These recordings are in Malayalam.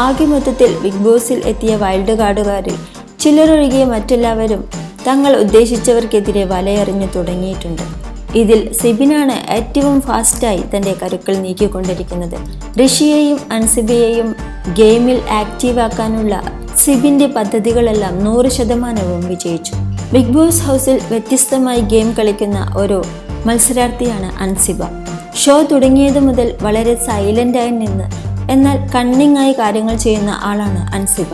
ആകെ മൊത്തത്തിൽ ബിഗ് ബോസിൽ എത്തിയ വൈൽഡ് കാർഡുകാരിൽ ചിലരൊഴികെ മറ്റെല്ലാവരും തങ്ങൾ ഉദ്ദേശിച്ചവർക്കെതിരെ വലയെറിഞ്ഞു തുടങ്ങിയിട്ടുണ്ട്. ഇതിൽ സിബിനാണ് ഏറ്റവും ഫാസ്റ്റായി തന്റെ കരുക്കൾ നീക്കിക്കൊണ്ടിരിക്കുന്നത്. ഋഷിയെയും അൻസിബിയെയും ഗെയിമിൽ ആക്റ്റീവാക്കാനുള്ള സിബിന്റെ പദ്ധതികളെല്ലാം നൂറ് ശതമാനവും വിജയിച്ചു. ബിഗ് ബോസ് ഹൗസിൽ വ്യത്യസ്തമായി ഗെയിം കളിക്കുന്ന ഒരു മത്സരാർത്ഥിയാണ് അൻസിബ. ഷോ തുടങ്ങിയത് മുതൽ വളരെ സൈലന്റായി നിന്ന് എന്നാൽ കണ്ണിങ്ങായി കാര്യങ്ങൾ ചെയ്യുന്ന ആളാണ് അൻസിബ.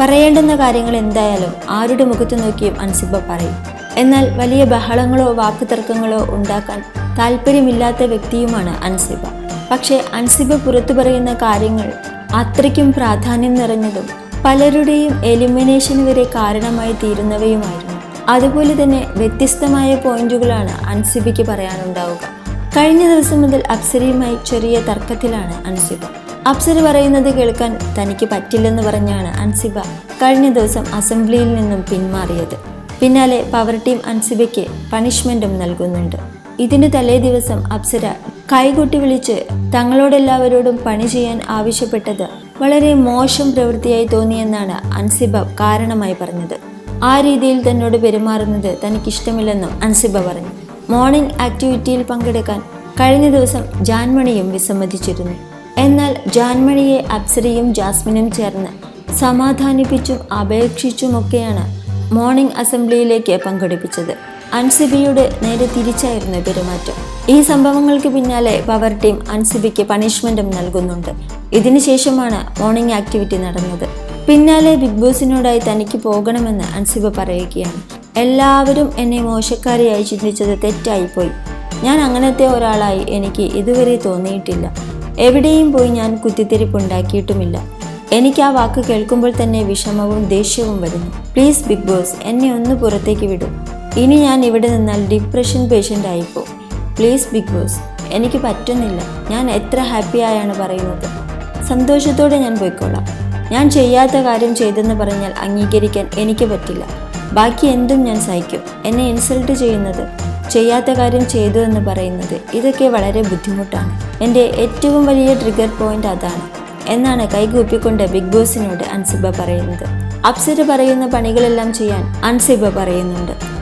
പറയേണ്ടുന്ന കാര്യങ്ങൾ എന്തായാലും ആരുടെ മുഖത്ത് നോക്കിയും അൻസിബ പറയും. എന്നാൽ വലിയ ബഹളങ്ങളോ വാക്കുതർക്കങ്ങളോ ഉണ്ടാക്കാൻ താല്പര്യമില്ലാത്ത വ്യക്തിയുമാണ് അൻസിബ. പക്ഷേ അൻസിബ പുറത്തു പറയുന്ന കാര്യങ്ങൾ അത്രയ്ക്കും പ്രാധാന്യം നിറഞ്ഞതും പലരുടെയും എലിമിനേഷൻ വരെ കാരണമായി തീരുന്നവയുമായിരുന്നു. അതുപോലെ തന്നെ വ്യത്യസ്തമായ പോയിന്റുകളാണ് അൻസിബയ്ക്ക് പറയാനുണ്ടാവുക. കഴിഞ്ഞ ദിവസം മുതൽ അപ്സരയുമായി ചെറിയ തർക്കത്തിലാണ് അൻസിബ. അപ്സര പറയുന്നത് കേൾക്കാൻ തനിക്ക് പറ്റില്ലെന്ന് പറഞ്ഞാണ് അൻസിബ കഴിഞ്ഞ ദിവസം അസംബ്ലിയിൽ നിന്നും പിന്മാറിയത്. പിന്നാലെ പവർ ടീം അൻസിബയ്ക്ക് പണിഷ്മെന്റും നൽകുന്നുണ്ട്. ഇതിന് തലേ ദിവസം അപ്സര കൈകൊട്ടി വിളിച്ച് തങ്ങളോടെല്ലാവരോടും പണി ചെയ്യാൻ ആവശ്യപ്പെട്ടത് വളരെ മോശം പ്രവൃത്തിയായി തോന്നിയെന്നാണ് അൻസിബ കാരണമായി പറഞ്ഞത്. ആ രീതിയിൽ തന്നോട് പെരുമാറുന്നത് തനിക്കിഷ്ടമില്ലെന്നും അൻസിബ പറഞ്ഞു. മോർണിംഗ് ആക്ടിവിറ്റിയിൽ പങ്കെടുക്കാൻ കഴിഞ്ഞ ദിവസം ജാൻമണിയും വിസമ്മതിച്ചിരുന്നു. ജാൻമണിയെ അപ്സരയും ജാസ്മിനും ചേർന്ന് സമാധാനിപ്പിച്ചും അപേക്ഷിച്ചുമൊക്കെയാണ് മോർണിംഗ് അസംബ്ലിയിലേക്ക് പങ്കെടുപ്പിച്ചത്. അൻസിബിയുടെ നേരെ തിരിച്ചായിരുന്നു പെരുമാറ്റം. ഈ സംഭവങ്ങൾക്ക് പിന്നാലെ പവർ ടീം അൻസിബിക്ക് പണിഷ്മെന്റും നൽകുന്നുണ്ട്. ഇതിനുശേഷമാണ് മോർണിംഗ് ആക്ടിവിറ്റി നടന്നത്. പിന്നാലെ ബിഗ് ബോസിനോടായി തനിക്ക് പോകണമെന്ന് അൻസിബ പറയുകയാണ്. എല്ലാവരും എന്നെ മോശക്കാരിയായി ചിന്തിച്ചത് തെറ്റായിപ്പോയി. ഞാൻ അങ്ങനത്തെ ഒരാളായി എനിക്ക് ഇതുവരെ തോന്നിയിട്ടില്ല. എവിടെയും പോയി ഞാൻ കുത്തിത്തിരിപ്പുണ്ടാക്കിയിട്ടുമില്ല. എനിക്ക് ആ വാക്ക് കേൾക്കുമ്പോൾ തന്നെ വിഷമവും ദേഷ്യവും വരുന്നു. പ്ലീസ് ബിഗ് ബോസ് എന്നെ ഒന്ന് പുറത്തേക്ക് വിടൂ. ഇനി ഞാൻ ഇവിടെ നിന്നാൽ ഡിപ്രഷൻ പേഷ്യന്റ് ആയിപ്പോ. പ്ലീസ് ബിഗ് ബോസ് എനിക്ക് പറ്റുന്നില്ല. ഞാൻ എത്ര ഹാപ്പിയായാണ് പറയുന്നത്. സന്തോഷത്തോടെ ഞാൻ പോയിക്കോളാം. ഞാൻ ചെയ്യാത്ത കാര്യം ചെയ്തെന്ന് പറഞ്ഞാൽ അംഗീകരിക്കാൻ എനിക്ക് പറ്റില്ല. ബാക്കി എന്തും ഞാൻ സഹിക്കും. എന്നെ ഇൻസൾട്ട് ചെയ്യുന്നത് ചെയ്യാത്ത കാര്യം ചെയ്തു എന്ന് പറയുന്നത് ഇതൊക്കെ വളരെ ബുദ്ധിമുട്ടാണ്. എന്റെ ഏറ്റവും വലിയ ട്രിഗർ പോയിന്റ് അതാണ് എന്നാണ് കൈകൂപ്പിക്കൊണ്ട് ബിഗ് ബോസിനോട് അൻസിബ പറയുന്നത്. അപ്സര പറയുന്ന പണികളെല്ലാം ചെയ്യാൻ അൻസിബ പറയുന്നുണ്ട്.